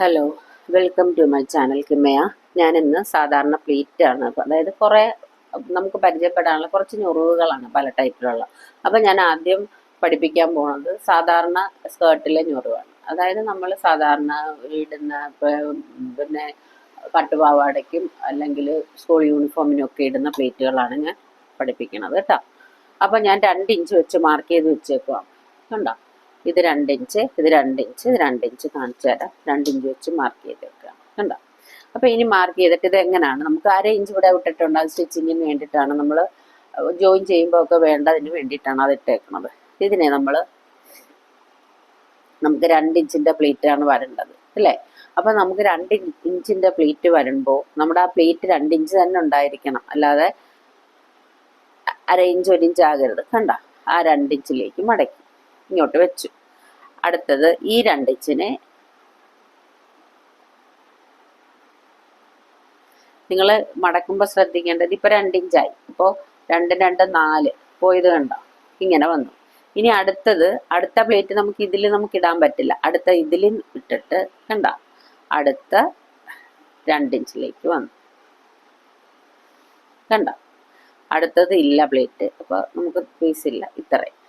Hello welcome to my channel Kimmaya ഞാൻ ഇന്ന് സാധാരണ പ്ലേറ്റ് ആണ് അതായത് കുറേ നമുക്ക് പരിചയപ്പെടാനുള്ള കുറച്ച് ഞൊറിവുകളാണ് പല ടൈപ്പിലുള്ള. അപ്പോൾ ഞാൻ ആദ്യം പഠിപ്പിക്കാൻ പോകുന്നത് സാധാരണ സ്കേർട്ടിലെ ഞൊറിവാണ്. അതായത് നമ്മൾ സാധാരണ ഇടുന്ന പിന്നെ പട്ടുപാവാടയ്ക്കും അല്ലെങ്കിൽ സ്കൂൾ യൂണിഫോമിനും ഒക്കെ ഇടുന്ന പ്ലേറ്റുകളാണ് ഞാൻ പഠിപ്പിക്കുന്നത് കേട്ടോ. അപ്പോൾ ഞാൻ രണ്ട് ഇഞ്ച് വെച്ച് മാർക്ക് ചെയ്ത് വെച്ചേക്കുവാണ് കണ്ടോ? ഇത് രണ്ട് ഇഞ്ച് ഇത് രണ്ട് ഇഞ്ച് ഇത് രണ്ട് ഇഞ്ച് കാണിച്ചു തരാം. രണ്ട് ഇഞ്ച് വെച്ച് മാർക്ക് ചെയ്ത് വെക്കുക. കണ്ടോ? അപ്പൊ ഇനി മാർക്ക് ചെയ്തിട്ട് ഇത് എങ്ങനെയാണ്? നമുക്ക് അര ഇഞ്ച് ഇവിടെ വിട്ടിട്ടുണ്ട്. അത് സ്റ്റിച്ചിങ്ങിന് വേണ്ടിയിട്ടാണ് നമ്മൾ ജോയിൻ ചെയ്യുമ്പോൾ ഒക്കെ വേണ്ടതിന് വേണ്ടിയിട്ടാണ് അത് ഇട്ടേക്കുന്നത് ഇതിനെ നമ്മൾ നമുക്ക് രണ്ട് പ്ലേറ്റ് ആണ് വരേണ്ടത്. അല്ലേ? അപ്പൊ നമുക്ക് രണ്ട് ഇഞ്ചിന്റെ പ്ലേറ്റ് വരുമ്പോൾ നമ്മുടെ ആ പ്ലേറ്റ് രണ്ട് ഇഞ്ച് തന്നെ ഉണ്ടായിരിക്കണം. അല്ലാതെ അര ഇഞ്ച് ഒരു ഇഞ്ച് ആകരുത്. കണ്ട? ആ രണ്ട് ഇഞ്ചിലേക്ക് മടക്കി. ഇങ്ങോട്ട് വെച്ചു. അടുത്തത് ഈ രണ്ടിച്ചിനെ നിങ്ങൾ മടക്കുമ്പോൾ ശ്രദ്ധിക്കേണ്ടത് ഇപ്പോൾ രണ്ടിഞ്ചായി. ഇപ്പോൾ രണ്ട് രണ്ട് നാല് പോയത് കണ്ടോ? ഇങ്ങനെ വന്നു. ഇനി അടുത്തത് അടുത്ത പ്ലേറ്റ് നമുക്ക് ഇതിൽ നമുക്ക് ഇടാൻ പറ്റില്ല. അടുത്ത ഇതിൽ ഇട്ടിട്ട് കണ്ട? അടുത്ത രണ്ടിഞ്ചിലേക്ക് വന്നു. കണ്ട? അടുത്തത് ഇല്ല പ്ലേറ്റ്. അപ്പോൾ നമുക്ക് പീസ് ഇല്ല. ഇത്രയും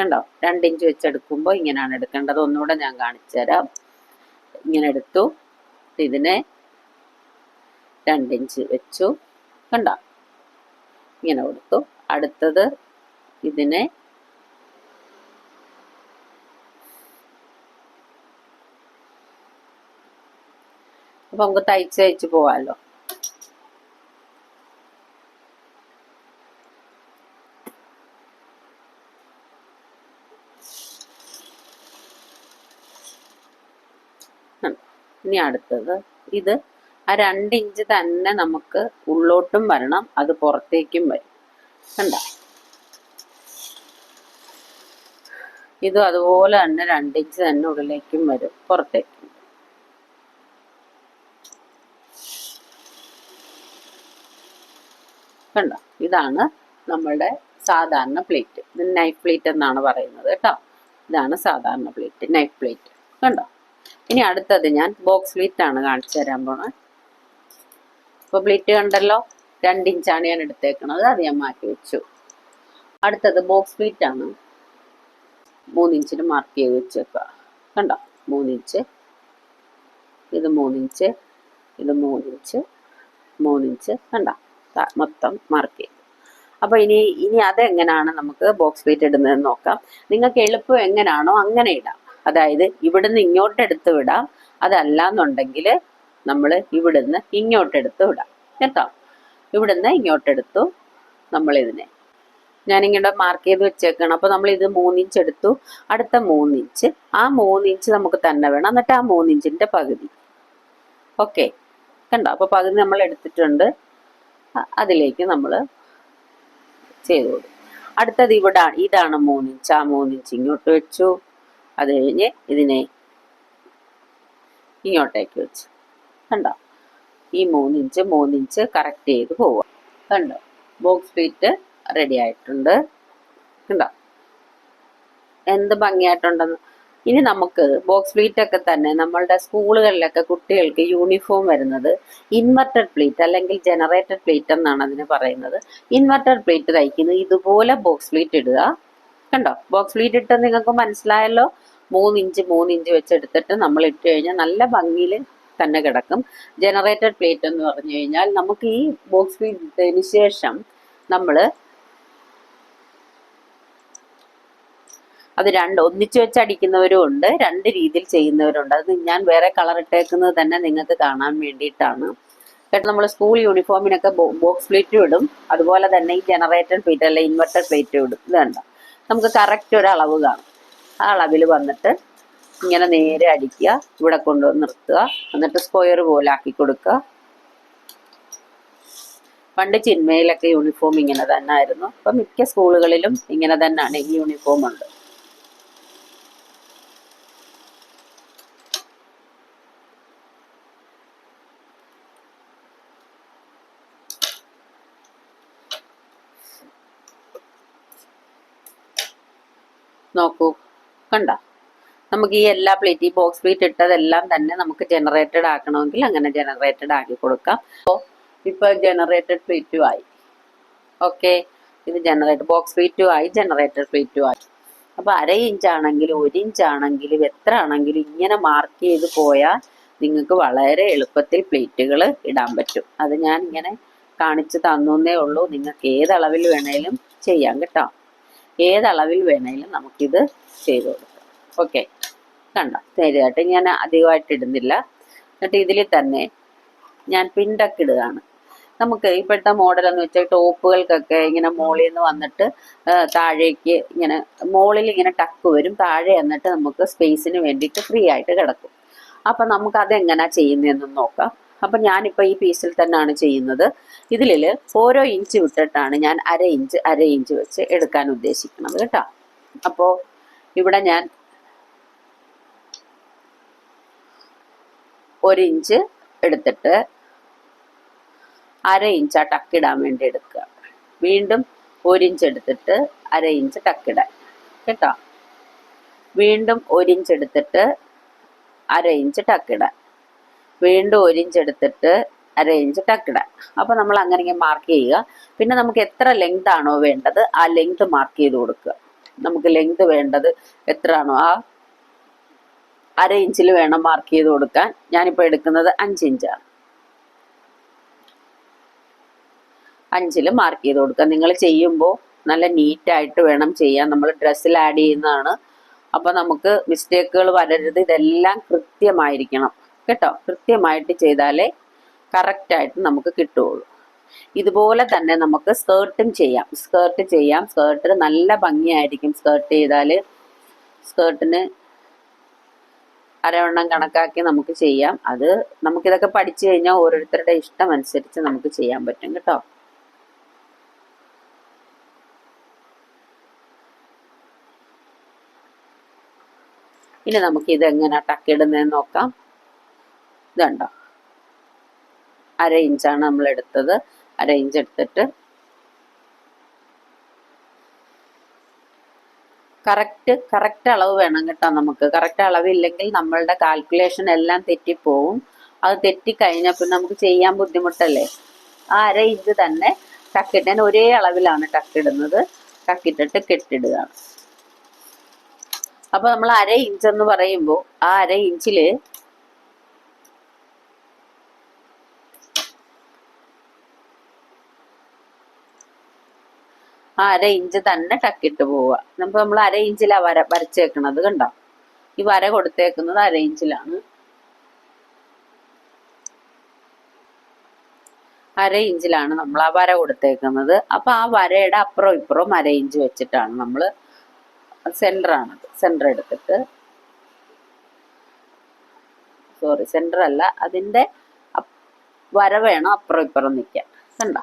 കണ്ടോ രണ്ട് ഇഞ്ച് വെച്ചെടുക്കുമ്പോൾ ഇങ്ങനെയാണ് എടുക്കേണ്ടത്. ഒന്നുകൂടെ ഞാൻ കാണിച്ചു തരാം. ഇങ്ങനെ എടുത്തു. ഇതിനെ രണ്ട് ഇഞ്ച് വെച്ചു. കണ്ടോ? ഇങ്ങനെ കൊടുത്തു. അടുത്തത് ഇതിനെ അപ്പൊ നമുക്ക് തയ്ച്ച് തയ്ച്ച് പോവാമല്ലോ ഇനി അടുത്തത് ഇത് ആ രണ്ട് ഇഞ്ച് തന്നെ നമുക്ക് ഉള്ളോട്ടും വരണം അത് പുറത്തേക്കും വരും. കണ്ട? ഇതും അതുപോലെ തന്നെ രണ്ട് ഇഞ്ച് തന്നെ ഉള്ളിലേക്കും വരും പുറത്തേക്കും കണ്ട? ഇതാണ് നമ്മളുടെ സാധാരണ പ്ലേറ്റ്. ഇത് നൈഫ് പ്ലേറ്റ് എന്നാണ് പറയുന്നത് കേട്ടോ. ഇതാണ് സാധാരണ പ്ലേറ്റ് നൈഫ് പ്ലേറ്റ് കണ്ടോ? ഇനി അടുത്തത് ഞാൻ ബോക്സ് ബ്ലിറ്റ് ആണ് കാണിച്ചു തരാൻ പോണത് ഇപ്പോൾ ബ്ലിറ്റ് കണ്ടല്ലോ രണ്ട് ഇഞ്ചാണ് ഞാൻ എടുത്തേക്കണത് അത് ഞാൻ മാറ്റി വെച്ചു. അടുത്തത് ബോക്സ് ബ്ലിറ്റ് ആണ്. മൂന്നിഞ്ചിന് മാർക്ക് ചെയ്ത് വെച്ചേക്കുക കണ്ടോ? മൂന്നിഞ്ച് ഇത് മൂന്നിഞ്ച് ഇത് മൂന്നിഞ്ച് മൂന്നിഞ്ച് കണ്ട? മൊത്തം മാർക്ക് ചെയ്തു. അപ്പൊ ഇനി ഇനി അതെങ്ങനെയാണ് നമുക്ക് ബോക്സ് പ്ലേറ്റ് ഇടുന്നതെന്ന് നോക്കാം. നിങ്ങൾക്ക് എളുപ്പം എങ്ങനെയാണോ അങ്ങനെ ഇടാം. അതായത് ഇവിടുന്ന് ഇങ്ങോട്ട് എടുത്ത് വിടാം. അതല്ല എന്നുണ്ടെങ്കിൽ നമ്മൾ ഇവിടുന്ന് ഇങ്ങോട്ട് എടുത്ത് വിടാം. കേട്ടോ? ഇവിടുന്ന് ഇങ്ങോട്ട് എടുത്തു നമ്മൾ ഇതിനെ ഞാനിങ്ങനെ മാർക്ക് ചെയ്ത് വെച്ചേക്കണം. അപ്പൊ നമ്മൾ ഇത് മൂന്നിഞ്ച് എടുത്തു. അടുത്ത മൂന്നിഞ്ച്. ആ മൂന്നിഞ്ച് നമുക്ക് തന്നെ വേണം. എന്നിട്ട് ആ മൂന്നിഞ്ചിന്റെ പകുതി. ഓക്കെ. കണ്ടോ? അപ്പൊ പകുതി നമ്മൾ എടുത്തിട്ടുണ്ട്. അതിലേക്ക് നമ്മൾ ചെയ്തു കൊടുക്കും. അടുത്തത് ഇവിടെ ഇതാണ് മൂന്നിഞ്ച്. ആ മൂന്നിഞ്ച് ഇങ്ങോട്ട് വെച്ചു. അത് കഴിഞ്ഞ് ഇതിനെ ഇങ്ങോട്ടേക്ക് വെച്ചു. കണ്ടോ? ഈ മൂന്നിഞ്ച് മൂന്നിഞ്ച് കറക്റ്റ് ചെയ്ത് പോവുക. കണ്ടോ? ബോക്സ് ഫീറ്റ് റെഡി ആയിട്ടുണ്ട്. കണ്ടോ? എന്ത് ഭംഗിയായിട്ടുണ്ടെന്ന്. ഇനി നമുക്ക് ബോക്സ് പ്ലീറ്റ് ഒക്കെ തന്നെ നമ്മളുടെ സ്കൂളുകളിലൊക്കെ കുട്ടികൾക്ക് യൂണിഫോം വരുന്നത് ഇൻവെർട്ടഡ് പ്ലീറ്റ് അല്ലെങ്കിൽ ജനറേറ്റഡ് പ്ലീറ്റ് എന്നാണ് അതിന് പറയുന്നത്. ഇൻവെർട്ടഡ് പ്ലീറ്റ് തയ്ക്കുന്നത് ഇതുപോലെ ബോക്സ് പ്ലീറ്റ് ഇടുക. കണ്ടോ? ബോക്സ് പ്ലീറ്റ് ഇട്ട് നിങ്ങൾക്ക് മനസ്സിലായല്ലോ? മൂന്ന് ഇഞ്ച് മൂന്ന് ഇഞ്ച് വെച്ചെടുത്തിട്ട് നമ്മൾ ഇട്ട് കഴിഞ്ഞാൽ നല്ല ഭംഗിയിൽ തന്നെ കിടക്കും. ജനറേറ്റഡ് പ്ലേറ്റ് എന്ന് പറഞ്ഞു കഴിഞ്ഞാൽ നമുക്ക് ഈ ബോക്സ് ഇട്ടതിന് ശേഷം നമ്മൾ അത് രണ്ട് ഒന്നിച്ചു വെച്ച് അടിക്കുന്നവരും ഉണ്ട് രണ്ട് രീതിയിൽ ചെയ്യുന്നവരുണ്ട്. അത് ഞാൻ വേറെ കളർ ഇട്ടേക്കുന്നത് തന്നെ നിങ്ങൾക്ക് കാണാൻ വേണ്ടിയിട്ടാണ്. കേട്ടോ നമ്മൾ സ്കൂൾ യൂണിഫോമിനൊക്കെ ബോക്സ് പ്ലേറ്റ് ഇടും. അതുപോലെ തന്നെ ഈ ജനറേറ്റഡ് പ്ലേറ്റ് അല്ലെ ഇൻവെർട്ടർ പ്ലേറ്റ് ഇടും. ഇത് വേണ്ട നമുക്ക് കറക്റ്റ് ഒരു അളവ് കാണും. ആ അളവിൽ വന്നിട്ട് ഇങ്ങനെ നേരെ അടിക്കുക ഇവിടെ കൊണ്ടുവന്ന് നിർത്തുക എന്നിട്ട് സ്ക്വയർ പോലെ ആക്കി കൊടുക്കുക. പണ്ട് ചിന്മയിലൊക്കെ യൂണിഫോം ഇങ്ങനെ തന്നെ ആയിരുന്നു. അപ്പം മിക്ക സ്കൂളുകളിലും ഇങ്ങനെ തന്നെയാണ് ഈ യൂണിഫോം ഉണ്ട്. നോക്കൂ. കണ്ട? നമുക്ക് ഈ എല്ലാ പ്ലേറ്റ് ഈ ബോക്സ് പ്ലേറ്റ് ഇട്ടതെല്ലാം തന്നെ നമുക്ക് ജനറേറ്റഡ് ആക്കണമെങ്കിൽ അങ്ങനെ ജനറേറ്റഡ് ആക്കി കൊടുക്കാം. അപ്പോൾ ഇപ്പൊ ജനറേറ്റഡ് പ്ലേറ്റും ആയി. ഓക്കെ ഇത് ജനറേറ്റർ ബോക്സ് പ്ലേറ്റും ആയി ജനറേറ്റഡ് പ്ലേറ്റും ആയി. അപ്പൊ അര ഇഞ്ച് ആണെങ്കിലും ഒരു ഇഞ്ച് ആണെങ്കിലും എത്ര ആണെങ്കിലും ഇങ്ങനെ മാർക്ക് ചെയ്ത് പോയാൽ നിങ്ങൾക്ക് വളരെ എളുപ്പത്തിൽ പ്ലേറ്റുകൾ ഇടാൻ പറ്റും. അത് ഞാൻ ഇങ്ങനെ കാണിച്ചു തന്നേ ഉള്ളൂ. നിങ്ങൾക്ക് ഏത് അളവിൽ വേണേലും ചെയ്യാം കേട്ടോ. ഏത് അളവിൽ വേണേലും നമുക്കിത് ചെയ്ത് കൊടുക്കാം. ഓക്കെ കണ്ടോ? നേരെയായിട്ട് ഞാൻ അധികമായിട്ട് ഇടുന്നില്ല. എന്നിട്ട് ഇതിൽ തന്നെ ഞാൻ പിണ്ടൊക്കെ ഇടുകയാണ്. നമുക്ക് ഇപ്പോഴത്തെ മോഡൽ എന്ന് വെച്ചാൽ ടോപ്പുകൾക്കൊക്കെ ഇങ്ങനെ മോളിൽ നിന്ന് വന്നിട്ട് താഴേക്ക് ഇങ്ങനെ മോളിൽ ഇങ്ങനെ ടക്ക് വരും. താഴെ എന്നിട്ട് നമുക്ക് സ്പേസിന് വേണ്ടിയിട്ട് ഫ്രീ ആയിട്ട് കിടക്കും. അപ്പം നമുക്ക് ചെയ്യുന്നതെന്ന് നോക്കാം. അപ്പം ഞാനിപ്പോൾ ഈ പീസിൽ തന്നെയാണ് ചെയ്യുന്നത്. ഇതിൽ ഓരോ ഇഞ്ച് വിട്ടിട്ടാണ് ഞാൻ അര ഇഞ്ച് അര ഇഞ്ച് വെച്ച് എടുക്കാൻ ഉദ്ദേശിക്കുന്നത് കേട്ടോ. അപ്പോൾ ഇവിടെ ഞാൻ ഒരു ഇഞ്ച് എടുത്തിട്ട് അര ഇഞ്ച് ആ ടക്കിടാൻ വേണ്ടി എടുക്കുക. വീണ്ടും ഒരു ഇഞ്ച് എടുത്തിട്ട് അര ഇഞ്ച് ടക്കിടാൻ കേട്ടോ? വീണ്ടും ഒരു ഇഞ്ച് എടുത്തിട്ട് അര ഇഞ്ച് ടക്കിടാൻ വീണ്ടും ഒരു ഇഞ്ച് എടുത്തിട്ട് അര ഇഞ്ച് ടക്കിടാൻ. അപ്പോൾ നമ്മൾ അങ്ങനെ മാർക്ക് ചെയ്യുക. പിന്നെ നമുക്ക് എത്ര ലെങ്ത് ആണോ വേണ്ടത് ആ ലെങ്ത് മാർക്ക് ചെയ്ത് കൊടുക്കുക. നമുക്ക് ലെങ്ത് വേണ്ടത് എത്ര ആണോ ആ അര ഇഞ്ചിൽ വേണം മാർക്ക് ചെയ്ത് കൊടുക്കാൻ. ഞാനിപ്പോൾ എടുക്കുന്നത് അഞ്ച് ഇഞ്ചാണ് അഞ്ചിൽ മാർക്ക് ചെയ്ത് കൊടുക്കുക. നിങ്ങൾ ചെയ്യുമ്പോൾ നല്ല നീറ്റായിട്ട് വേണം ചെയ്യാൻ. നമ്മൾ ഡ്രസ്സിൽ ആഡ് ചെയ്യുന്നതാണ്. അപ്പോൾ നമുക്ക് മിസ്റ്റേക്കുകൾ വരരുത്. ഇതെല്ലാം കൃത്യമായിരിക്കണം. കേട്ടോ? കൃത്യമായിട്ട് ചെയ്താലേ കറക്റ്റായിട്ട് നമുക്ക് കിട്ടുകയുള്ളൂ. ഇതുപോലെ തന്നെ നമുക്ക് സ്കേർട്ടും ചെയ്യാം. സ്കേർട്ട് ചെയ്യാം. സ്കേർട്ട് നല്ല ഭംഗിയായിരിക്കും. സ്കേർട്ട് ചെയ്താൽ സ്കേർട്ടിന് അരവണ്ണം കണക്കാക്കി നമുക്ക് ചെയ്യാം. അത് നമുക്കിതൊക്കെ പഠിച്ചു കഴിഞ്ഞാൽ ഓരോരുത്തരുടെ ഇഷ്ടം അനുസരിച്ച് നമുക്ക് ചെയ്യാൻ പറ്റും കേട്ടോ. ഇനി നമുക്ക് ഇത് എങ്ങനെ ടക്കിടുന്നതെന്ന് നോക്കാം. ഇതുണ്ടോ? അര ഇഞ്ചാണ് നമ്മൾ എടുത്തത്. അര ഇഞ്ച് എടുത്തിട്ട് കറക്റ്റ് കറക്റ്റ് അളവ് വേണം കേട്ടോ നമുക്ക്. കറക്റ്റ് അളവില്ലെങ്കിൽ നമ്മളുടെ കാൽക്കുലേഷൻ എല്ലാം തെറ്റിപ്പോവും. അത് തെറ്റിക്കഴിഞ്ഞാൽ പിന്നെ നമുക്ക് ചെയ്യാൻ ബുദ്ധിമുട്ടല്ലേ? ആ അര ഇഞ്ച് തന്നെ കക്കിട്ടാൻ ഒരേ അളവിലാണ് ടക്കിടുന്നത് ടക്കിട്ടിട്ട് കെട്ടിടുകയാണ്. അപ്പൊ നമ്മൾ അര ഇഞ്ച് എന്ന് പറയുമ്പോൾ ആ അര ഇഞ്ചിൽ ആ അര ഇഞ്ച് തന്നെ ടക്കിട്ട് പോവുക. അപ്പൊ നമ്മൾ അര ഇഞ്ചിലാ വര വരച്ചേക്കണത് കണ്ടോ? ഈ വര കൊടുത്തേക്കുന്നത് അര ഇഞ്ചിലാണ്. അര ഇഞ്ചിലാണ് നമ്മൾ ആ വര കൊടുത്തേക്കുന്നത്. അപ്പൊ ആ വരയുടെ അപ്പുറം ഇപ്പുറവും അര ഇഞ്ച് വെച്ചിട്ടാണ് നമ്മൾ സെന്റർ ആണ്. സെന്റർ എടുത്തിട്ട് സോറി സെന്റർ അല്ല അതിന്റെ വര വേണം അപ്പുറം ഇപ്പുറം നിൽക്കാൻ കണ്ടോ?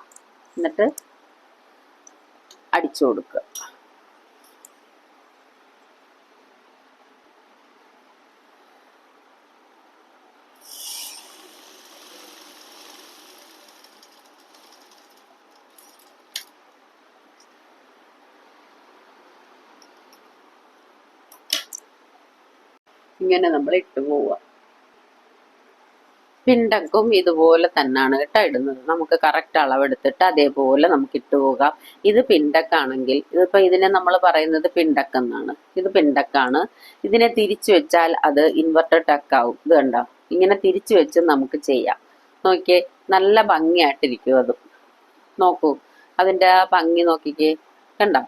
എന്നിട്ട് അടിച്ചു കൊടുക്കുക. ഇങ്ങനെ നമ്മൾ ഇട്ടു പോവുക. പിണ്ടക്കും ഇതുപോലെ തന്നെയാണ് കേട്ടോ ഇടുന്നത്. നമുക്ക് കറക്റ്റ് അളവെടുത്തിട്ട് അതേപോലെ നമുക്ക് ഇട്ടു പോകാം. ഇത് പിണ്ടക്കാണെങ്കിൽ ഇതിപ്പോ ഇതിനെ നമ്മൾ പറയുന്നത് പിണ്ടക്കെന്നാണ് ഇത് പിണ്ടക്കാണ്. ഇതിനെ തിരിച്ചു വെച്ചാൽ അത് ഇൻവെർട്ടർ ടക്കാവും ഇത് കണ്ടോ? ഇങ്ങനെ തിരിച്ചു വെച്ച് നമുക്ക് ചെയ്യാം. നോക്കിയേ നല്ല ഭംഗിയായിട്ടിരിക്കും അത്. നോക്കൂ അതിന്റെ ആ ഭംഗി നോക്കിക്കേ. കണ്ടോ?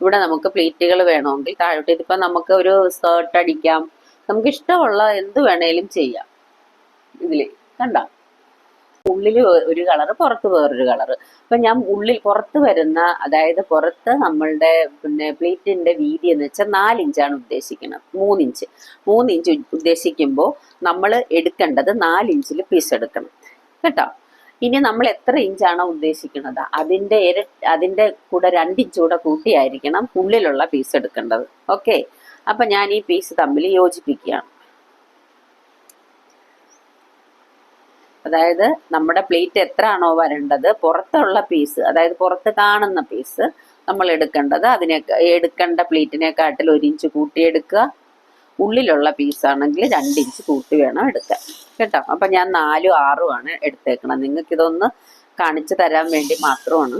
ഇവിടെ നമുക്ക് പ്ലേറ്റുകൾ വേണമെങ്കിൽ താഴോട്ട് ഇതിപ്പോ നമുക്ക് ഒരു സ്കേർട്ട് അടിക്കാം. നമുക്ക് ഇഷ്ടമുള്ള എന്ത് വേണേലും ചെയ്യാം. ഇതിൽ. കണ്ട. ഉള്ളിൽ ഒരു കളറ് പുറത്ത് വേറൊരു കളറ്. അപ്പൊ ഞാൻ ഉള്ളിൽ പുറത്ത് വരുന്ന അതായത് പുറത്ത് നമ്മളുടെ പിന്നെ പ്ലേറ്റിന്റെ വീതി എന്ന് വെച്ചാൽ നാലിഞ്ചാണ് ഉദ്ദേശിക്കുന്നത് മൂന്നിഞ്ച്. മൂന്നിഞ്ച് ഉദ്ദേശിക്കുമ്പോൾ നമ്മൾ എടുക്കേണ്ടത് നാലിഞ്ചിൽ പീസ് എടുക്കണം. കേട്ടോ? ഇനി നമ്മൾ എത്ര ഇഞ്ചാണോ ഉദ്ദേശിക്കുന്നത് അതിന്റെ ഇര അതിന്റെ കൂടെ രണ്ടിഞ്ച് കൂടെ കൂട്ടിയായിരിക്കണം ഉള്ളിലുള്ള പീസ് എടുക്കേണ്ടത്. ഓക്കെ അപ്പൊ ഞാൻ ഈ പീസ് തമ്മിൽ യോജിപ്പിക്കുകയാണ്. അതായത് നമ്മുടെ പ്ലേറ്റ് എത്ര ആണോ വരേണ്ടത്? പുറത്തുള്ള പീസ് അതായത് പുറത്ത് കാണുന്ന പീസ് നമ്മൾ എടുക്കേണ്ടത്. അതിനെ എടുക്കേണ്ട പ്ലേറ്റിനെക്കാട്ടിൽ ഒരു ഇഞ്ച് കൂട്ടിയെടുക്കുക. ഉള്ളിലുള്ള പീസാണെങ്കിൽ രണ്ട് ഇഞ്ച് കൂട്ടി വേണം എടുക്കാൻ. കേട്ടോ? അപ്പം ഞാൻ നാലും ആറും ആണ് എടുത്തേക്കണം നിങ്ങൾക്ക് ഇതൊന്ന് കാണിച്ചു തരാൻ വേണ്ടി മാത്രമാണ്.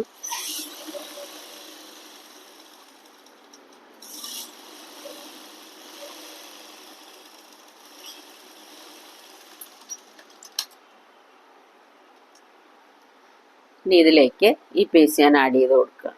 ഇനി ഇതിലേക്ക് ഈ പേസ്റ്റ് ഞാൻ ആഡ് ചെയ്ത് കൊടുക്കുക.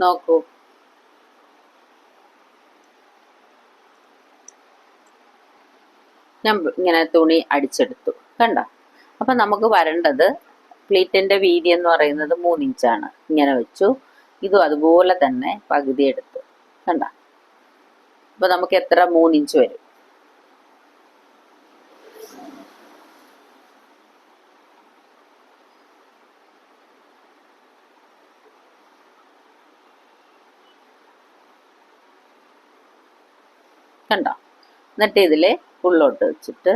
നോക്കൂ. ഞാൻ ഇങ്ങനെ തുണി അടിച്ചെടുത്തു. കണ്ട? അപ്പം നമുക്ക് വരേണ്ടത് പ്ലീറ്റിന്റെ വീതി എന്ന് പറയുന്നത് മൂന്നിഞ്ചാണ്. ഇങ്ങനെ വെച്ചു. ഇതും അതുപോലെ തന്നെ പകുതി എടുത്തു. കണ്ട? അപ്പൊ നമുക്ക് എത്ര? മൂന്നിഞ്ച് വരും. കണ്ടോ? എന്നിട്ട് ഇതിൽ ഉള്ളോട്ട് വെച്ചിട്ട്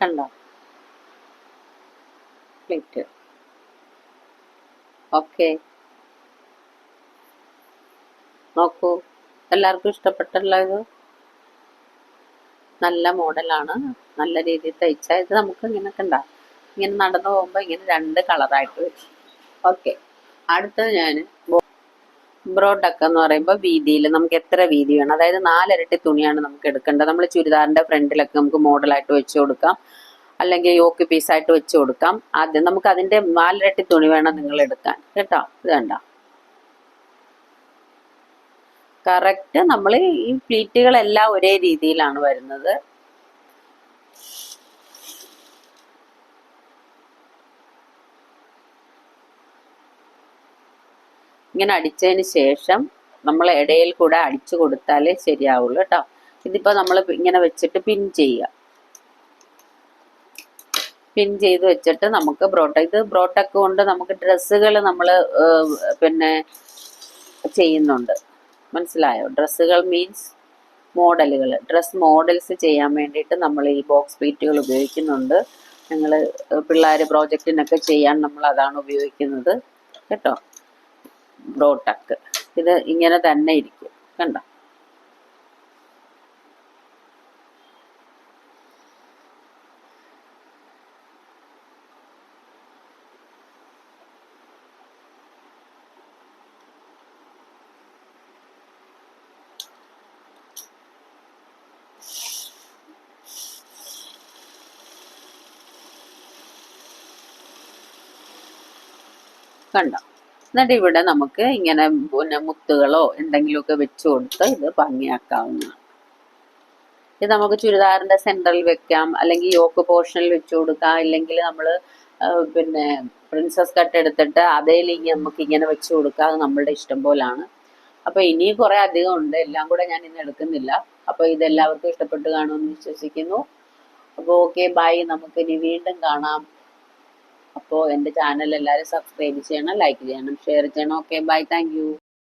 കണ്ടോ? പ്ലേറ്റ് ഓക്കെ നോക്കൂ. എല്ലാവർക്കും ഇഷ്ടപ്പെട്ടുള്ള ഇത്? നല്ല മോഡലാണ്. നല്ല രീതിയിൽ തയ്ച്ചാൽ ഇത് നമുക്ക് ഇങ്ങനെ കണ്ട? ഇങ്ങനെ നടന്നു പോകുമ്പോൾ ഇങ്ങനെ രണ്ട് കളറായിട്ട് വരും. ഓക്കെ അടുത്തത് ഞാൻ ബ്രോഡക്ക് എന്ന് പറയുമ്പോൾ വീതിയിൽ നമുക്ക് എത്ര വീതി വേണം? അതായത് നാലിരട്ടി തുണിയാണ് നമുക്ക് എടുക്കേണ്ടത്. നമ്മൾ ചുരിദാറിന്റെ ഫ്രണ്ടിലൊക്കെ നമുക്ക് മോഡലായിട്ട് വെച്ച് കൊടുക്കാം. അല്ലെങ്കിൽ യോക്ക് പീസായിട്ട് വെച്ച് കൊടുക്കാം. ആദ്യം നമുക്ക് അതിന്റെ നാലിരട്ടി തുണി വേണം നിങ്ങൾ എടുക്കാൻ. കേട്ടോ? ഇത് വേണ്ട കറക്റ്റ് നമ്മൾ ഈ പ്ലീറ്റുകളെല്ലാം ഒരേ രീതിയിലാണ് വരുന്നത്. ഇങ്ങനെ അടിച്ചതിന് ശേഷം നമ്മൾ ഇടയിൽ കൂടെ അടിച്ചു കൊടുത്താലേ ശരിയാവുള്ളൂ കേട്ടോ. ഇതിപ്പോൾ നമ്മൾ ഇങ്ങനെ വെച്ചിട്ട് പിൻ ചെയ്യുക. പിൻ ചെയ്ത് വെച്ചിട്ട് നമുക്ക് ബ്രോട്ട ഇത് ബ്രോട്ടക്ക് കൊണ്ട് നമുക്ക് ഡ്രസ്സുകൾ നമ്മൾ പിന്നെ ചെയ്യുന്നുണ്ട്. മനസ്സിലായോ? ഡ്രസ്സുകൾ മീൻസ് മോഡലുകൾ ഡ്രസ് മോഡൽസ് ചെയ്യാൻ വേണ്ടിയിട്ട് നമ്മൾ ഈ ബോക്സ് പീറ്റുകൾ ഉപയോഗിക്കുന്നുണ്ട്. ഞങ്ങൾ പിള്ളേർ പ്രോജക്റ്റിനൊക്കെ ചെയ്യാൻ നമ്മൾ അതാണ് ഉപയോഗിക്കുന്നത്. കേട്ടോ? ബ്രോട്ടക്ക് ഇത് ഇങ്ങനെ തന്നെ ഇരിക്കും. കണ്ടോ? കണ്ടോ? എന്നിട്ട് ഇവിടെ നമുക്ക് ഇങ്ങനെ പിന്നെ മുത്തുകളോ എന്തെങ്കിലുമൊക്കെ വെച്ച് കൊടുത്ത് ഇത് ഭംഗിയാക്കാവുന്നതാണ്. ഇത് നമുക്ക് ചുരിദാറിന്റെ സെൻട്രൽ വെക്കാം അല്ലെങ്കിൽ യോക്ക് പോർഷനിൽ വെച്ച് കൊടുക്കാം ഇല്ലെങ്കിൽ നമ്മൾ പിന്നെ പ്രിൻസസ് കട്ട് എടുത്തിട്ട് അതേ ലിങ്ങി നമുക്ക് ഇങ്ങനെ വെച്ച് കൊടുക്കാം അത് നമ്മളുടെ ഇഷ്ടം പോലാണ്. അപ്പൊ ഇനി കുറെ അധികം ഉണ്ട് എല്ലാം കൂടെ ഞാൻ ഇന്ന് എടുക്കുന്നില്ല. അപ്പൊ ഇതെല്ലാവർക്കും ഇഷ്ടപ്പെട്ട് കാണുമെന്ന് വിശ്വസിക്കുന്നു. അപ്പോൾ ഓക്കെ ബൈ നമുക്ക് ഇനി വീണ്ടും കാണാം. അപ്പോൾ എന്റെ ചാനൽ എല്ലാവരും സബ്സ്ക്രൈബ് ചെയ്യണം ലൈക്ക് ചെയ്യണം ഷെയർ ചെയ്യണം. Okay bye thank